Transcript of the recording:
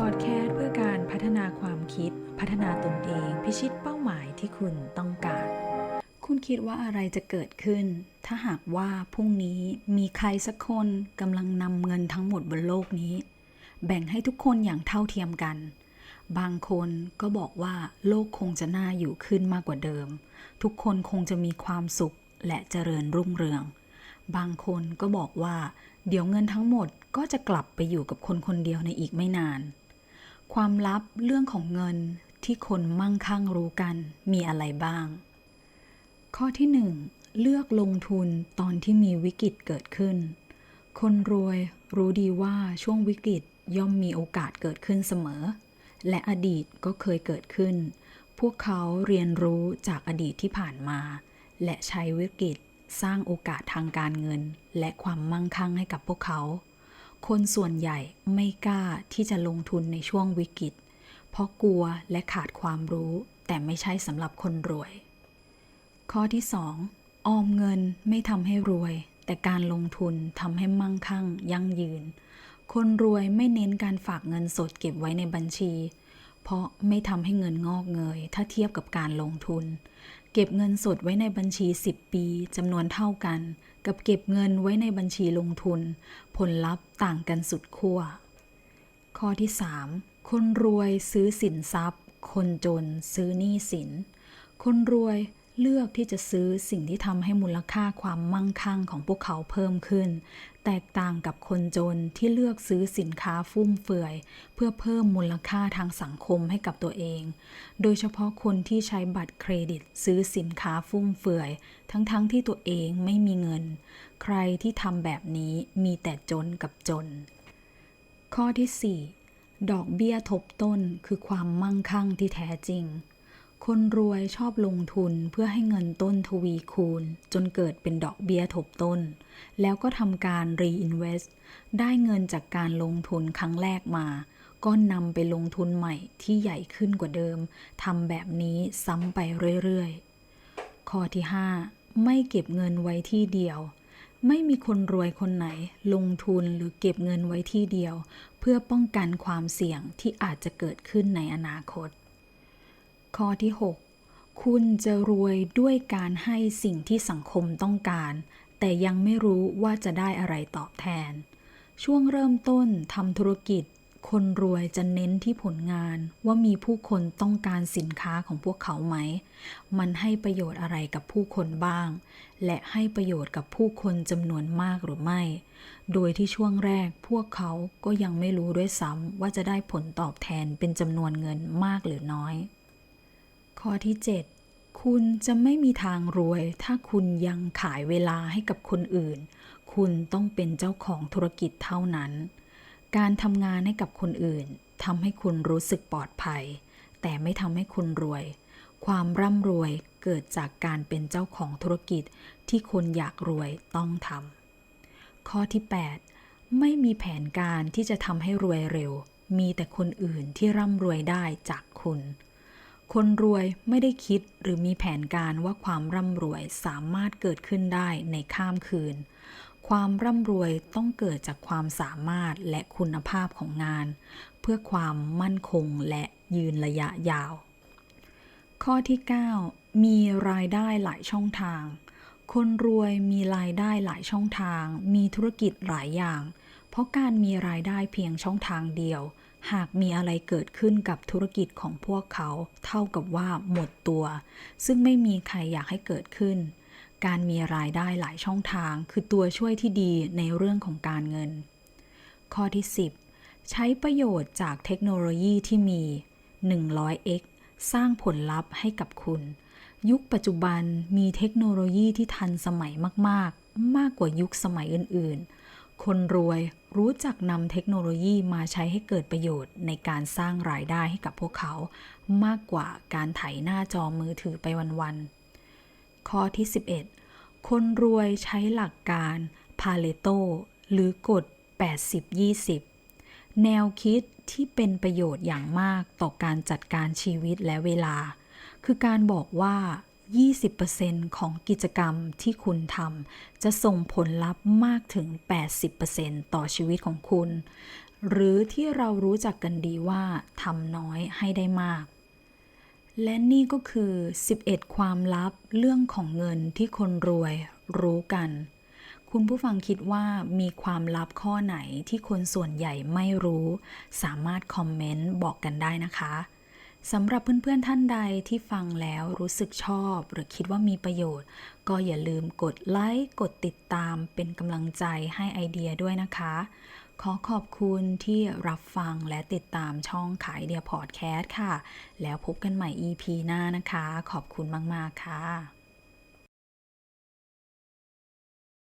พอดแคสต์เพื่อการพัฒนาความคิด พัฒนาตนเอง พิชิตเป้าหมายที่คุณต้องการ คุณคิดว่าอะไรจะเกิดขึ้น ถ้าหากว่าพรุ่งนี้มีใครสักคนกำลังนำเงินทั้งหมดบนโลกนี้ แบ่งให้ทุกคนอย่างเท่าเทียมกัน บางคนก็บอกว่าโลกคงจะน่าอยู่ขึ้นมากกว่าเดิม ทุกคนคงจะมีความสุขและเจริญรุ่งเรือง บางคนก็บอกว่า เดี๋ยวเงินทั้งหมดก็จะกลับไปอยู่กับคนคนเดียวในอีกไม่นาน ความลับเรื่องของเงินที่คนมั่งคั่งรู้กันมีอะไรบ้าง ข้อที่ 1 เลือกลงทุนตอนที่มีวิกฤตเกิดขึ้น คนรวยรู้ดีว่าช่วงวิกฤตย่อมมีโอกาสเกิดขึ้นเสมอ และอดีตก็เคยเกิดขึ้น พวกเขาเรียนรู้จากอดีตที่ผ่านมา และใช้วิกฤตสร้างโอกาสทางการเงิน และความมั่งคั่งให้กับพวกเขา คนส่วนใหญ่ไม่กล้าที่จะลงทุนในช่วงวิกฤต เพราะกลัวและขาดความรู้ แต่ไม่ใช่สำหรับคนรวย ข้อที่2ออมเงินไม่ทำให้รวย แต่การลงทุนทำให้มั่งคั่ง ยั่งยืน คนรวยไม่เน้นการฝากเงินสดเก็บไว้ในบัญชี เพราะไม่ทำให้เงินงอกเงย ถ้าเทียบกับการลงทุน เก็บเงินสดไว้ในบัญชี 10 ปีจำนวนเท่ากัน กับเก็บเงินไว้ในบัญชีลงทุน ผลลัพธ์ต่างกันสุดขั้ว ข้อที่ 3 คนรวยซื้อสินทรัพย์ คนจนซื้อหนี้สิน คนรวย เลือกที่จะซื้อสิ่งที่ทำให้มูลค่าความมั่งคั่งของพวกเขาเพิ่มขึ้น แตกต่างกับคนจนที่เลือกซื้อสินค้าฟุ่มเฟือย เพื่อเพิ่มมูลค่าทางสังคมให้กับตัวเอง โดยเฉพาะคนที่ใช้บัตรเครดิตซื้อสินค้าฟุ่มเฟือย ทั้งๆทที่ตัวเองไม่มีเงิน ใครที่ทำแบบนี้มีแต่จนกับจน ข้อที่ 4 ดอกเบี้ยทบต้นคือความมั่งคั่งที่แท้จริง คนรวยชอบลงทุนเพื่อให้เงินต้นทวีคูณ จนเกิดเป็นดอกเบี้ยทบต้น แล้วก็ทำการ reinvest ได้เงินจากการลงทุนครั้งแรกมา ก็นำไปลงทุนใหม่ที่ใหญ่ขึ้นกว่าเดิมทำแบบนี้ซ้ำไปเรื่อยๆ ข้อที่ 5 ไม่เก็บเงินไว้ที่เดียว ไม่มีคนรวยคนไหน ลงทุนหรือเก็บเงินไว้ที่เดียว เพื่อป้องกันความเสี่ยงที่อาจจะเกิดขึ้นในอนาคต ข้อที่ 6 คุณจะรวยด้วยการให้สิ่งที่สังคมต้องการ แต่ยังไม่รู้ว่าจะได้อะไรตอบแทน ช่วงเริ่มต้นทำธุรกิจ คนรวยจะเน้นที่ผลงานว่ามีผู้คนต้องการสินค้าของพวกเขาไหม มันให้ประโยชน์อะไรกับผู้คนบ้าง และให้ประโยชน์กับผู้คนจำนวนมากหรือไม่ โดยที่ช่วงแรกพวกเขาก็ยังไม่รู้ด้วยซ้ำว่าจะได้ผลตอบแทนเป็นจำนวนเงินมากหรือน้อย ข้อที่ 7 คุณจะไม่มีทางรวย ถ้าคุณยังขายเวลาให้กับคนอื่น คุณต้องเป็นเจ้าของธุรกิจเท่านั้น การทำงานให้กับคนอื่นทำให้คุณรู้สึกปลอดภัย แต่ไม่ทำให้คุณรวย ความร่ำรวยเกิดจากการเป็นเจ้าของธุรกิจที่คนอยากรวยต้องทำข้อที่ 8 ไม่มีแผนการที่จะทำให้รวยเร็ว มีแต่คนอื่นที่ร่ำรวยได้จากคุณ คนรวยไม่ได้คิดหรือมีแผนการว่าความร่ำรวยสามารถเกิดขึ้นได้ในข้ามคืน ความร่ำรวยต้องเกิดจากความสามารถและคุณภาพของงาน เพื่อความมั่นคงและยืนระยะยาว ข้อที่ 9 มีรายได้หลายช่องทาง คนรวยมีรายได้หลายช่องทาง มีธุรกิจหลายอย่าง เพราะการมีรายได้เพียงช่องทางเดียว หากมีอะไรเกิดขึ้นกับธุรกิจของพวกเขา เท่ากับว่าหมดตัว ซึ่งไม่มีใครอยากให้เกิดขึ้น การมีรายได้หลายช่องทาง คือตัวช่วยที่ดีในเรื่องของการเงิน ข้อที่ 10 ใช้ประโยชน์จากเทคโนโลยีที่มี 100x สร้างผลลัพธ์ให้กับคุณ ยุคปัจจุบันมีเทคโนโลยีที่ทันสมัยมาก ๆ มากกว่ายุคสมัยอื่น ๆ คนรวยรู้จักนำเทคโนโลยีมาใช้ให้เกิดประโยชน์ในการสร้างรายได้ให้กับพวกเขา มากกว่าการไถหน้าจอมือถือไปวันๆ ข้อที่ 11 คนรวยใช้หลักการพาเลโตหรือกฎ 80-20 แนวคิดที่เป็นประโยชน์อย่างมากต่อการจัดการชีวิตและเวลา คือการบอกว่า 20%ของกิจกรรมที่คุณทำจะส่งผลลัพธ์มากถึง 80%ต่อชีวิตของคุณ หรือที่เรารู้จักกันดีว่าทำน้อยให้ได้มาก และนี่ก็คือ 11 ความลับเรื่องของเงินที่คนรวยรู้กัน คุณผู้ฟังคิดว่ามีความลับข้อไหนที่คนส่วนใหญ่ไม่รู้ สามารถคอมเมนต์บอกกันได้นะคะ สำหรับเพื่อนๆท่านใดที่ฟังแล้วรู้สึกชอบ หรือคิดว่ามีประโยชน์ ก็อย่าลืมกดไลค์กดติดตามเป็นกำลังใจให้ไอเดียด้วยนะคะ ขอขอบคุณที่รับฟังและติดตามช่องขายเดียพอดแคสต์ค่ะ แล้วพบกันใหม่ EP หน้านะคะ ขอบคุณมาก ๆ ค่ะ